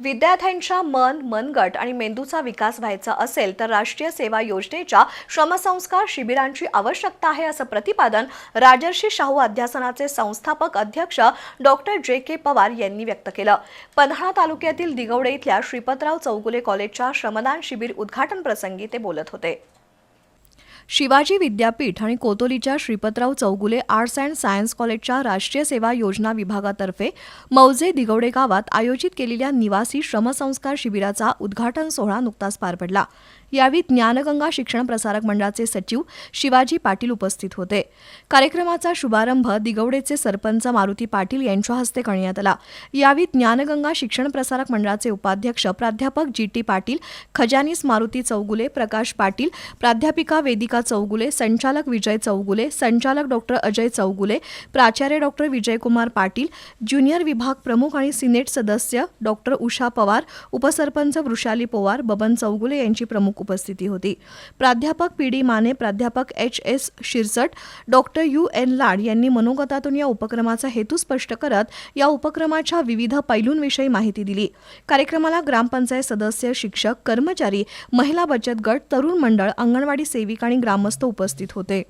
विद्यार्थ्यांच्या मन मनगट आणि मेंदूचा विकास व्हायचा असेल तर राष्ट्रीय सेवा योजनेच्या श्रमसंस्कार शिबिरांची आवश्यकता आहे असं प्रतिपादन राजर्षी शाहू अध्यासनाचे संस्थापक अध्यक्ष डॉक्टर जे के पवार यांनी व्यक्त केलं. पन्हाळा तालुक्यातील दिगवडे इथल्या श्रीपतराव चौगुले कॉलेजच्या श्रमदान शिबिर उद्घाटन प्रसंगी ते बोलत होते. शिवाजी विद्यापीठ आणि कोतोलीच्या Shripatrao Chougule arts and science कॉलेजच्या राष्ट्रीय सेवा योजना विभागातर्फे मौजे दिगवडे गावात आयोजित केलेल्या निवासी श्रमसंस्कार शिबिराचा उद्घाटन सोहळा नुकताच पार पडला. यावेळी ज्ञानगंगा शिक्षण प्रसारक मंडळाचे सचिव शिवाजी पाटील उपस्थित होते. कार्यक्रमाचा शुभारंभ दिगवडेचे सरपंच मारुती पाटील यांच्या हस्ते करण्यात आला. यावेळी ज्ञानगंगा शिक्षण प्रसारक मंडळाचे उपाध्यक्ष प्राध्यापक जी टी पाटील खजानीस मारुती चौगुले प्रकाश पाटील प्राध्यापिका वेदिका चौगुले संचालक विजय चौगुले संचालक डॉक्टर अजय चौगुले प्राचार्य डॉक्टर विजयकुमार पाटील ज्युनियर विभाग प्रमुख आणि सिनेट सदस्य डॉक्टर उषा पवार उपसरपंच वृषाली पवार बबन चौगुले यांची प्रमुख उपस्थिती होती. प्राध्यापक पी डी माने प्राध्यापक H S Shirsat doctor U N Lad यांनी मनोगतातून या उपक्रमाचा हेतू स्पष्ट करत या उपक्रमाच्या विविध पैलूंविषयी माहिती दिली. कार्यक्रमाला ग्रामपंचायत सदस्य शिक्षक कर्मचारी महिला बचत गट तरुण मंडळ अंगणवाडी सेविका आणि ग्रामस्थ उपस्थित होते.